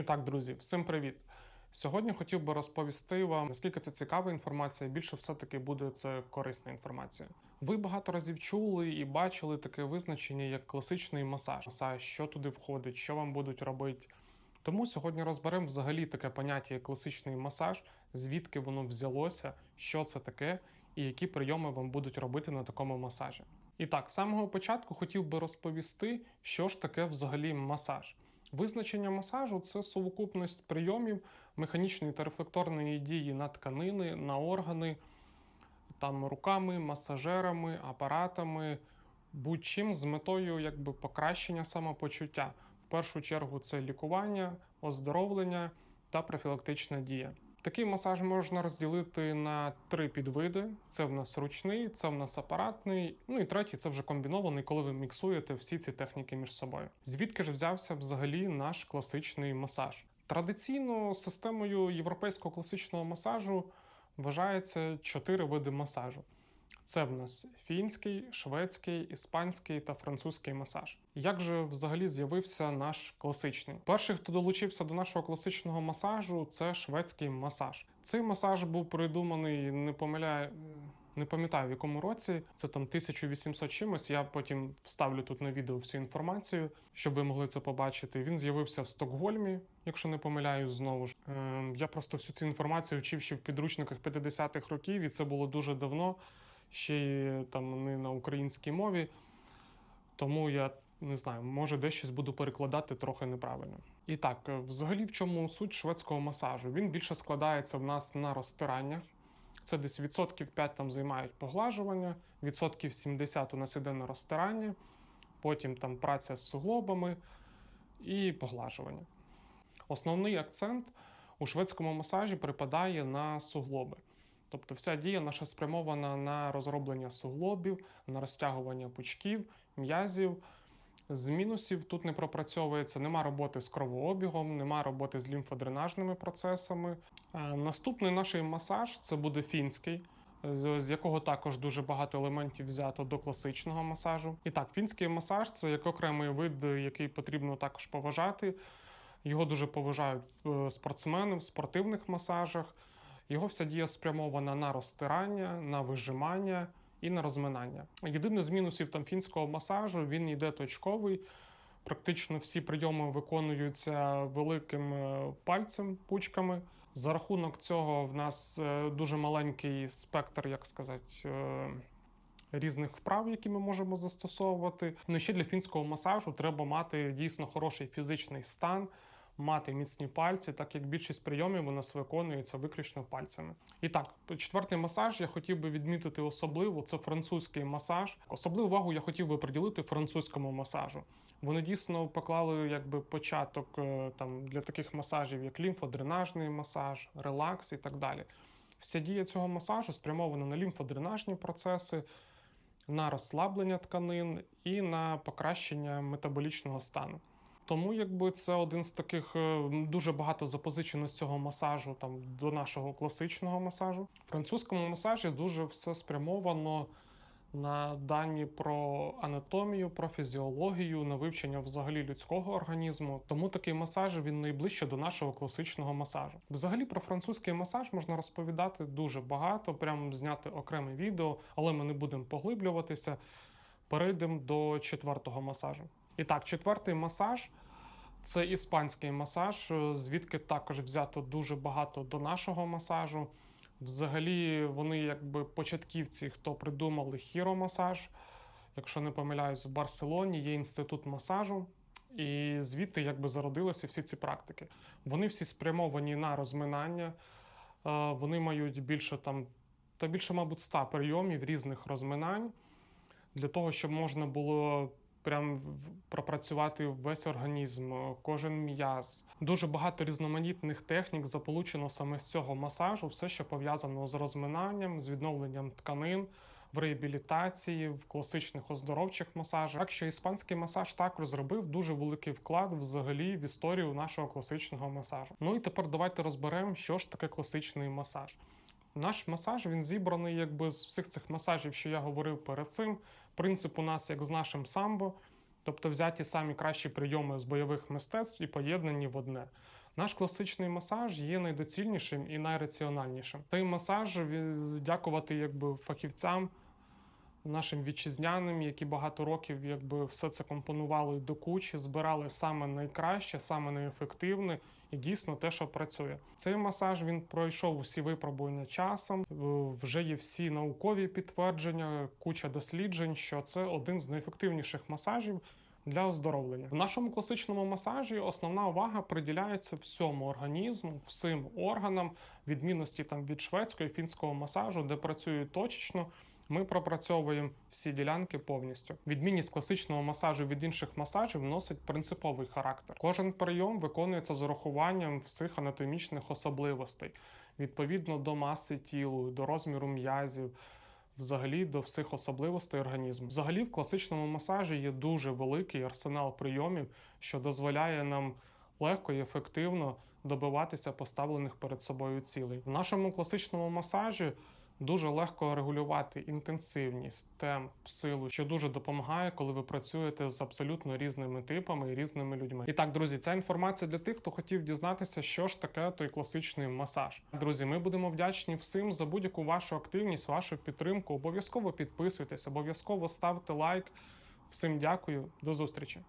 І так, друзі, всім привіт! Сьогодні хотів би розповісти вам, наскільки це цікава інформація, більше все-таки буде це корисна інформація. Ви багато разів чули і бачили таке визначення, як класичний масаж. Масаж, що туди входить, що вам будуть робити. Тому сьогодні розберемо взагалі таке поняття як класичний масаж, звідки воно взялося, що це таке, і які прийоми вам будуть робити на такому масажі. І так, з самого початку хотів би розповісти, що ж таке взагалі масаж. Визначення масажу це совокупність прийомів механічної та рефлекторної дії на тканини, на органи, там руками, масажерами, апаратами, будь-чим з метою якби, покращення самопочуття. В першу чергу це лікування, оздоровлення та профілактична дія. Такий масаж можна розділити на три підвиди: це в нас ручний, це в нас апаратний. Ну і третій це вже комбінований, коли ви міксуєте всі ці техніки між собою. Звідки ж взявся взагалі наш класичний масаж? Традиційно системою європейського класичного масажу вважається чотири види масажу. Це в нас фінський, шведський, іспанський та французький масаж. Як же взагалі з'явився наш класичний? Перший, хто долучився до нашого класичного масажу, це шведський масаж. Цей масаж був придуманий, не помиляю, не пам'ятаю в якому році. Це там 1800 чимось. Я потім вставлю тут на відео всю інформацію, щоб ви могли це побачити. Він з'явився в Стокгольмі, якщо не помиляю, знову ж. Е, я просто всю цю інформацію вчив ще в підручниках 50-х років, і це було дуже давно ще й там не на українській мові. Тому я не знаю, може дещо буду перекладати трохи неправильно. І так, взагалі, в чому суть шведського масажу? Він більше складається в нас на розтираннях. Це десь відсотків 5 там займають поглажування, відсотків 70 у нас іде на розтирання, потім там праця з суглобами і поглажування. Основний акцент у шведському масажі припадає на суглоби. Тобто вся дія наша спрямована на розроблення суглобів, на розтягування пучків, м'язів. З мінусів тут не пропрацьовується, нема роботи з кровообігом, нема роботи з лімфодренажними процесами. Наступний наш масаж це буде фінський, з якого також дуже багато елементів взято до класичного масажу. І так, фінський масаж це як окремий вид, який потрібно також поважати. Його дуже поважають е, спортсмени в спортивних масажах. Його вся дія спрямована на розтирання, на вижимання і на розминання. Єдине з мінусів там фінського масажу він йде точковий. Практично всі прийоми виконуються великим е, пальцем, пучками. За рахунок цього в нас е, дуже маленький спектр, як сказати, е, різних вправ, які ми можемо застосовувати. Ну і ще для фінського масажу треба мати дійсно хороший фізичний стан мати міцні пальці, так як більшість прийомів у нас виконується виключно пальцями. І так, четвертий масаж я хотів би відмітити особливо це французький масаж. Особливу увагу я хотів би приділити французькому масажу. Вони дійсно поклали якби початок е, там для таких масажів, як лімфодренажний масаж, релакс і так далі. Вся дія цього масажу спрямована на лімфодренажні процеси. На розслаблення тканин і на покращення метаболічного стану. Тому якби це один з таких е, дуже багато запозичено з цього масажу там до нашого класичного масажу. В французькому масажі дуже все спрямовано на дані про анатомію, про фізіологію, на вивчення взагалі людського організму. Тому такий масаж він найближче до нашого класичного масажу. Взагалі про французький масаж можна розповідати дуже багато, прямо зняти окреме відео, але ми не будемо поглиблюватися. Перейдемо до четвертого масажу. І так, четвертий масаж це іспанський масаж, звідки також взято дуже багато до нашого масажу. Взагалі, вони якби початківці, хто придумали хіромасаж. Якщо не помиляюсь, в Барселоні є інститут масажу, і звідти якби зародилися всі ці практики. Вони всі спрямовані на розминання, вони мають більше там, та більше, мабуть, 100 прийомів різних розминань для того, щоб можна було прям пропрацювати весь організм, кожен м'яз. Дуже багато різноманітних технік заполучено саме з цього масажу, все, що пов'язано з розминанням, з відновленням тканин. В реабілітації, в класичних оздоровчих масажах. Так що іспанський масаж також зробив дуже великий вклад взагалі в історію нашого класичного масажу. Ну і тепер давайте розберемо, що ж таке класичний масаж. Наш масаж він зібраний якби з всіх цих масажів, що я говорив перед цим. Принцип у нас як з нашим самбо, тобто взяті самі кращі прийоми з бойових мистецтв і поєднані в одне. Наш класичний масаж є найдоцільнішим і найраціональнішим. Цей масаж дякувати якби фахівцям, нашим вітчизняним, які багато років якби все це компонували до кучі, збирали саме найкраще, саме найефективне і дійсно те, що працює. Цей масаж він пройшов усі випробування часом. е, Вже є всі наукові підтвердження, куча досліджень, що це один з найефективніших масажів. Для оздоровлення в нашому класичному масажі основна увага приділяється всьому організму, всім органам, відмінності там від шведського і фінського масажу, де працюють точечно. Ми пропрацьовуємо всі ділянки повністю. Відмінність класичного масажу від інших масажів носить принциповий характер. Кожен прийом виконується з урахуванням всіх анатомічних особливостей, відповідно до маси тіла, до розміру м'язів, взагалі до всіх особливостей організму. Взагалі, в класичному масажі є дуже великий арсенал прийомів, що дозволяє нам легко і ефективно добиватися поставлених перед собою цілей. В нашому класичному масажі дуже легко регулювати інтенсивність, темп, силу, що дуже допомагає, коли ви працюєте з абсолютно різними типами і різними людьми. І так, друзі, ця інформація для тих, хто хотів дізнатися, що ж таке той класичний масаж. Друзі, ми будемо вдячні всім за будь-яку вашу активність, вашу підтримку. Обов'язково підписуйтесь, обов'язково ставте лайк. Всім дякую, до зустрічі.